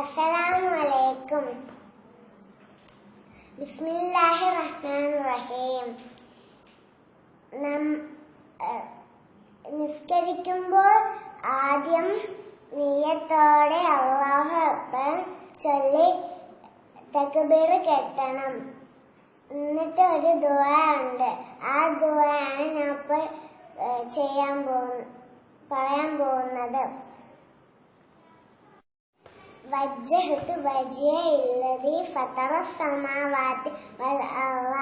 അസ്സലാമു അലൈക്കും ബിസ്മില്ലാഹി റഹ്മാൻ റഹീം നിസ്കരിക്കുമ്പോൾ ആദ്യം നീയത്തോടെ അള്ളാഹു അക്ബർ ചൊല്ലി തക്ബീർ കെട്ടണം എന്നിട്ട് ഒരു ദുആ ഉണ്ട്. ആ ദുവയാണ് ഞാൻ ഇപ്പോൾ ചെയ്യാൻ പോകുന്നത് പറയാൻ പോകുന്നത്. وجهت وجهي الذي فطر السماوات والأرض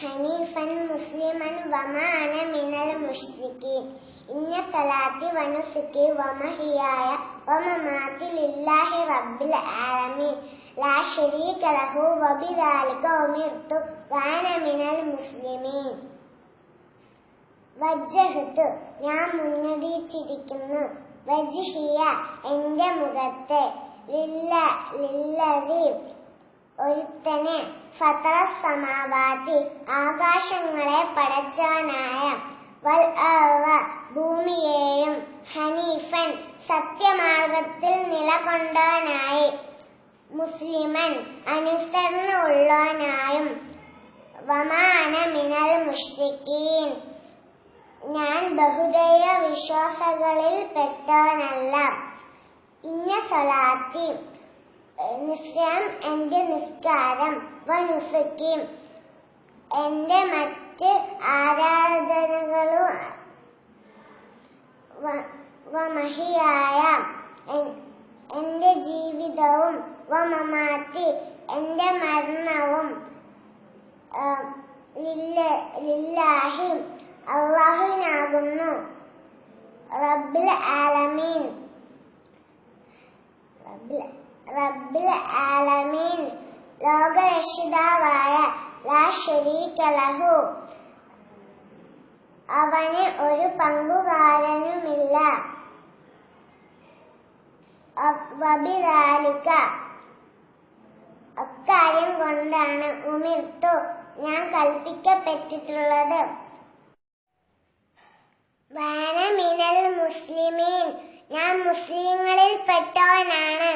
حنيفا مسلما وما أنا من المشركين إن صلاتي ونسكي ومحياي ومماتي لله رب العالمين لا شريك له وبذلك أمرت وأنا من المسلمين വജ്ജഹത്ത് ഞാൻ മുന്നറിയിച്ചിരിക്കുന്നു വജ്ഹിയ എന്റെ മുഖത്തെ ലില്ല സമാവാതി ആകാശങ്ങളെ പടച്ചവനായ ഭൂമിയെയും ഹനീഫൻ സത്യമാർഗത്തിൽ നിലകൊണ്ടവനായി മുസ്ലിമൻ അനുസരണ ഉള്ളവനായും വമാന മിനൽ മുഷ്രിക്കീൻ. ഞാൻ ബഹുദൈവ വിശ്വാസങ്ങളിൽ പെട്ടവനല്ല. ഇന്ന സലാത്തി നിശ്ചയം എന്റെ നിസ്കാരം വനുസുക്കി എന്റെ മറ്റ് ആരാധനകളും വമഹിയായ എന്റെ ജീവിതവും വമമാറ്റി എന്റെ മരണവും ലില്ലാഹി അള്ളാഹുവിനാകുന്നു. റബ്ബിൽ ആലമീൻ. റബ്ബിൽ ആലമീൻ. ലോകരക്ഷിതാവായ ലാ ശരീക ലഹു. അവന് ഒരു പങ്കുകാരനുമില്ല. അ- വബിദാലിക. അക്കാര്യം കൊണ്ടാണ് ഉമിർത്തു ഞാൻ കൽപ്പിക്കപ്പെട്ടിട്ടുള്ളത്. വാന മിനൽ മുസ്ലിമീൻ. ഞാൻ മുസ്ലിങ്ങളിൽ പെട്ടവനാണ്